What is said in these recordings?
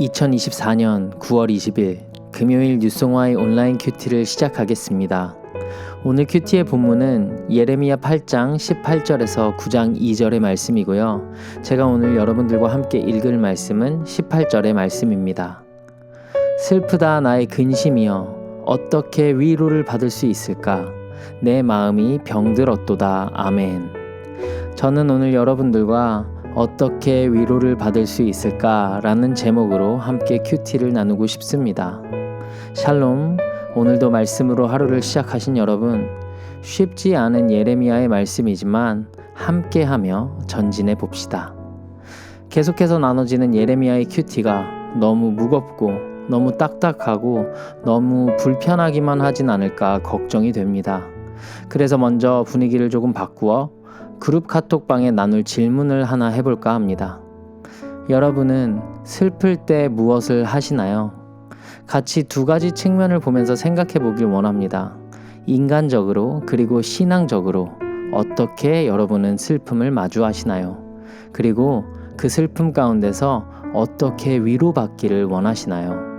2024년 9월 20일 금요일 뉴송화의 온라인 큐티를 시작하겠습니다. 오늘 큐티의 본문은 예레미야 8장 18절에서 9장 2절의 말씀이고요. 제가 오늘 여러분들과 함께 읽을 말씀은 18절의 말씀입니다. 슬프다 나의 근심이여 어떻게 위로를 받을 수 있을까? 내 마음이 병들었도다. 아멘. 저는 오늘 여러분들과 어떻게 위로를 받을 수 있을까라는 제목으로 함께 큐티를 나누고 싶습니다. 샬롬, 오늘도 말씀으로 하루를 시작하신 여러분, 쉽지 않은 예레미야의 말씀이지만 함께하며 전진해 봅시다. 계속해서 나눠지는 예레미야의 큐티가 너무 무겁고 너무 딱딱하고 너무 불편하기만 하진 않을까 걱정이 됩니다. 그래서 먼저 분위기를 조금 바꾸어 그룹 카톡방에 나눌 질문을 하나 해볼까 합니다. 여러분은 슬플 때 무엇을 하시나요? 같이 두 가지 측면을 보면서 생각해 보길 원합니다. 인간적으로 그리고 신앙적으로 어떻게 여러분은 슬픔을 마주하시나요? 그리고 그 슬픔 가운데서 어떻게 위로받기를 원하시나요?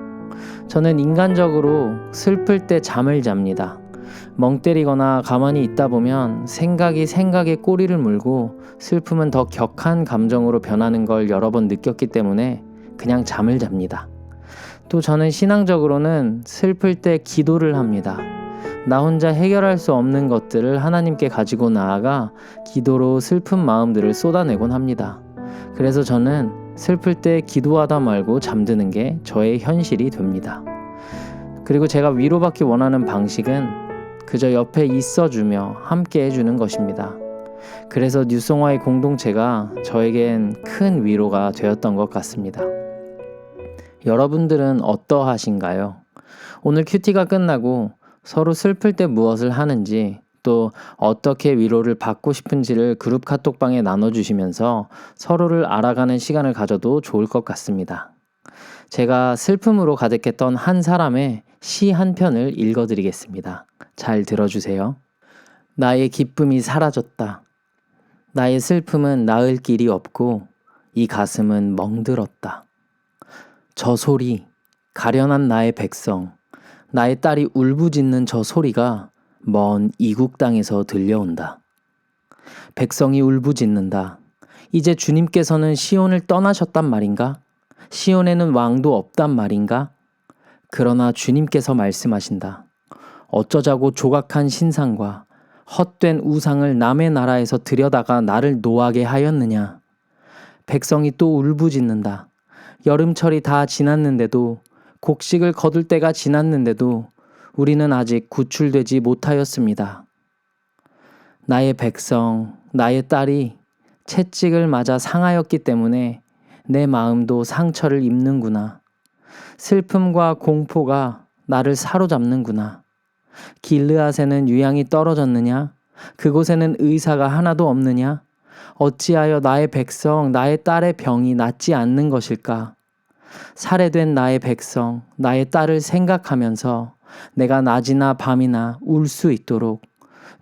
저는 인간적으로 슬플 때 잠을 잡니다. 멍 때리거나 가만히 있다 보면 생각이 생각에 꼬리를 물고 슬픔은 더 격한 감정으로 변하는 걸 여러 번 느꼈기 때문에 그냥 잠을 잡니다. 또 저는 신앙적으로는 슬플 때 기도를 합니다. 나 혼자 해결할 수 없는 것들을 하나님께 가지고 나아가 기도로 슬픈 마음들을 쏟아내곤 합니다. 그래서 저는 슬플 때 기도하다 말고 잠드는 게 저의 현실이 됩니다. 그리고 제가 위로받기 원하는 방식은 그저 옆에 있어주며 함께 해주는 것입니다. 그래서 뉴송화의 공동체가 저에겐 큰 위로가 되었던 것 같습니다. 여러분들은 어떠하신가요? 오늘 큐티가 끝나고 서로 슬플 때 무엇을 하는지 또 어떻게 위로를 받고 싶은지를 그룹 카톡방에 나눠주시면서 서로를 알아가는 시간을 가져도 좋을 것 같습니다. 제가 슬픔으로 가득했던 한 사람의 시 한 편을 읽어드리겠습니다. 잘 들어주세요. 나의 기쁨이 사라졌다. 나의 슬픔은 나을 길이 없고 이 가슴은 멍들었다. 저 소리, 가련한 나의 백성, 나의 딸이 울부짖는 저 소리가 먼 이국 땅에서 들려온다. 백성이 울부짖는다. 이제 주님께서는 시온을 떠나셨단 말인가? 시온에는 왕도 없단 말인가? 그러나 주님께서 말씀하신다. 어쩌자고 조각한 신상과 헛된 우상을 남의 나라에서 들여다가 나를 노하게 하였느냐. 백성이 또 울부짖는다. 여름철이 다 지났는데도 곡식을 거둘 때가 지났는데도 우리는 아직 구출되지 못하였습니다. 나의 백성, 나의 딸이 채찍을 맞아 상하였기 때문에 내 마음도 상처를 입는구나. 슬픔과 공포가 나를 사로잡는구나. 길르앗에는 유양이 떨어졌느냐? 그곳에는 의사가 하나도 없느냐? 어찌하여 나의 백성, 나의 딸의 병이 낫지 않는 것일까? 살해된 나의 백성, 나의 딸을 생각하면서 내가 낮이나 밤이나 울 수 있도록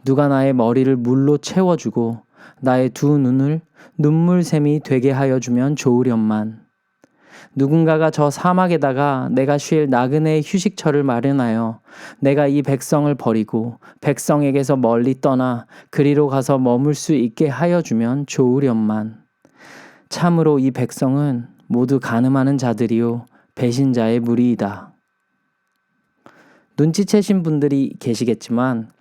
누가 나의 머리를 물로 채워주고 나의 두 눈을 눈물샘이 되게 하여 주면 좋으련만. 누군가가 저 사막에다가 내가 쉴 나그네의 휴식처를 마련하여 내가 이 백성을 버리고 백성에게서 멀리 떠나 그리로 가서 머물 수 있게 하여 주면 좋으련만. 참으로 이 백성은 모두 가늠하는 자들이요 배신자의 무리이다. 눈치채신 분들이 계시겠지만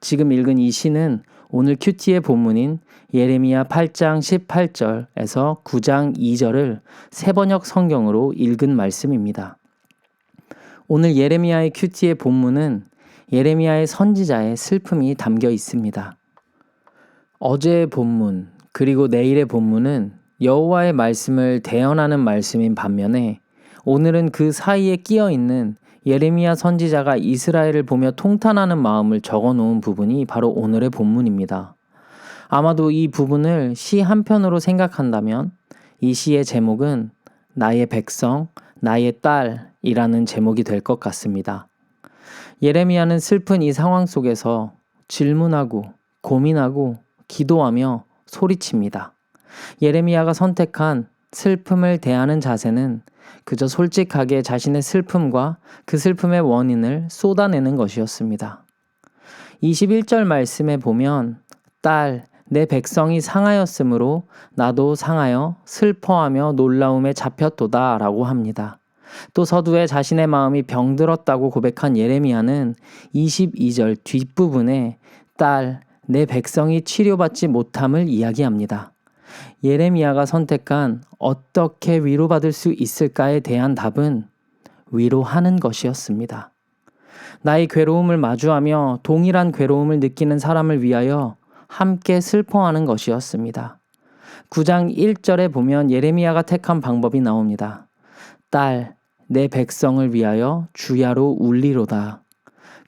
지금 읽은 이 시는 오늘 큐티의 본문인 예레미야 8장 18절에서 9장 2절을 세번역 성경으로 읽은 말씀입니다. 오늘 예레미야의 큐티의 본문은 예레미야의 선지자의 슬픔이 담겨 있습니다. 어제의 본문 그리고 내일의 본문은 여호와의 말씀을 대언하는 말씀인 반면에 오늘은 그 사이에 끼어 있는 예레미야 선지자가 이스라엘을 보며 통탄하는 마음을 적어 놓은 부분이 바로 오늘의 본문입니다. 아마도 이 부분을 시 한편으로 생각한다면 이 시의 제목은 나의 백성, 나의 딸이라는 제목이 될 것 같습니다. 예레미야는 슬픈 이 상황 속에서 질문하고 고민하고 기도하며 소리칩니다. 예레미야가 선택한 슬픔을 대하는 자세는 그저 솔직하게 자신의 슬픔과 그 슬픔의 원인을 쏟아내는 것이었습니다. 21절 말씀에 보면 딸, 내 백성이 상하였으므로 나도 상하여 슬퍼하며 놀라움에 잡혔도다 라고 합니다. 또 서두에 자신의 마음이 병들었다고 고백한 예레미야는 22절 뒷부분에 딸, 내 백성이 치료받지 못함을 이야기합니다. 예레미야가 선택한 어떻게 위로받을 수 있을까에 대한 답은 위로하는 것이었습니다. 나의 괴로움을 마주하며 동일한 괴로움을 느끼는 사람을 위하여 함께 슬퍼하는 것이었습니다. 9장 1절에 보면 예레미야가 택한 방법이 나옵니다. 딸, 내 백성을 위하여 주야로 울리로다.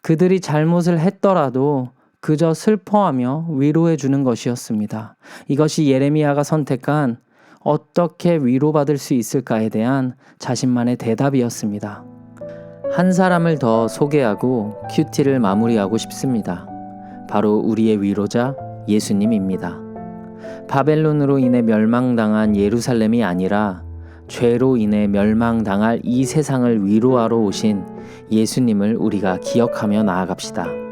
그들이 잘못을 했더라도 그저 슬퍼하며 위로해 주는 것이었습니다. 이것이 예레미야가 선택한 어떻게 위로받을 수 있을까에 대한 자신만의 대답이었습니다. 한 사람을 더 소개하고 큐티를 마무리하고 싶습니다. 바로 우리의 위로자 예수님입니다. 바벨론으로 인해 멸망당한 예루살렘이 아니라 죄로 인해 멸망당할 이 세상을 위로하러 오신 예수님을 우리가 기억하며 나아갑시다.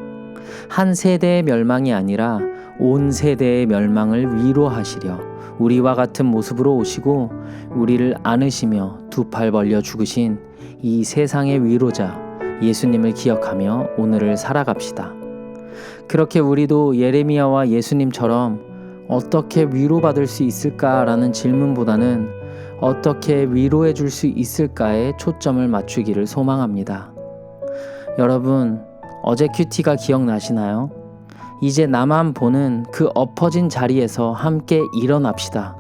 한 세대의 멸망이 아니라 온 세대의 멸망을 위로하시려 우리와 같은 모습으로 오시고 우리를 안으시며 두 팔 벌려 죽으신 이 세상의 위로자 예수님을 기억하며 오늘을 살아갑시다. 그렇게 우리도 예레미야와 예수님처럼 어떻게 위로받을 수 있을까라는 질문보다는 어떻게 위로해 줄 수 있을까에 초점을 맞추기를 소망합니다. 여러분, 어제 큐티가 기억나시나요? 이제 나만 보는 그 엎어진 자리에서 함께 일어납시다.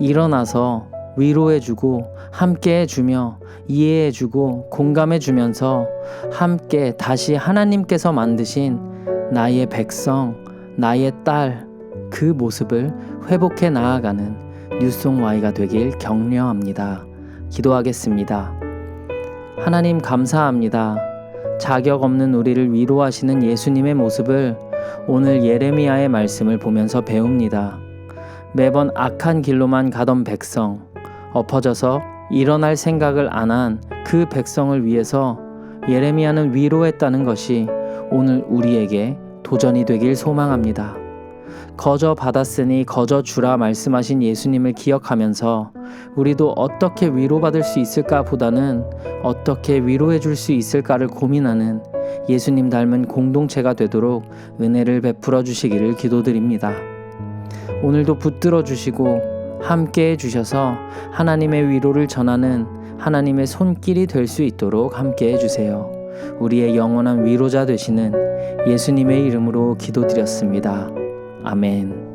일어나서 위로해주고 함께 해주며 이해해주고 공감해주면서 함께 다시 하나님께서 만드신 나의 백성, 나의 딸, 그 모습을 회복해 나아가는 뉴송 Y가 되길 격려합니다. 기도하겠습니다. 하나님 감사합니다. 자격 없는 우리를 위로하시는 예수님의 모습을 오늘 예레미야의 말씀을 보면서 배웁니다. 매번 악한 길로만 가던 백성, 엎어져서 일어날 생각을 안 한 그 백성을 위해서 예레미야는 위로했다는 것이 오늘 우리에게 도전이 되길 소망합니다. 거저 받았으니 거저 주라 말씀하신 예수님을 기억하면서 우리도 어떻게 위로받을 수 있을까 보다는 어떻게 위로해 줄 수 있을까를 고민하는 예수님 닮은 공동체가 되도록 은혜를 베풀어 주시기를 기도드립니다. 오늘도 붙들어 주시고 함께 해 주셔서 하나님의 위로를 전하는 하나님의 손길이 될 수 있도록 함께 해 주세요. 우리의 영원한 위로자 되시는 예수님의 이름으로 기도드렸습니다. 아멘.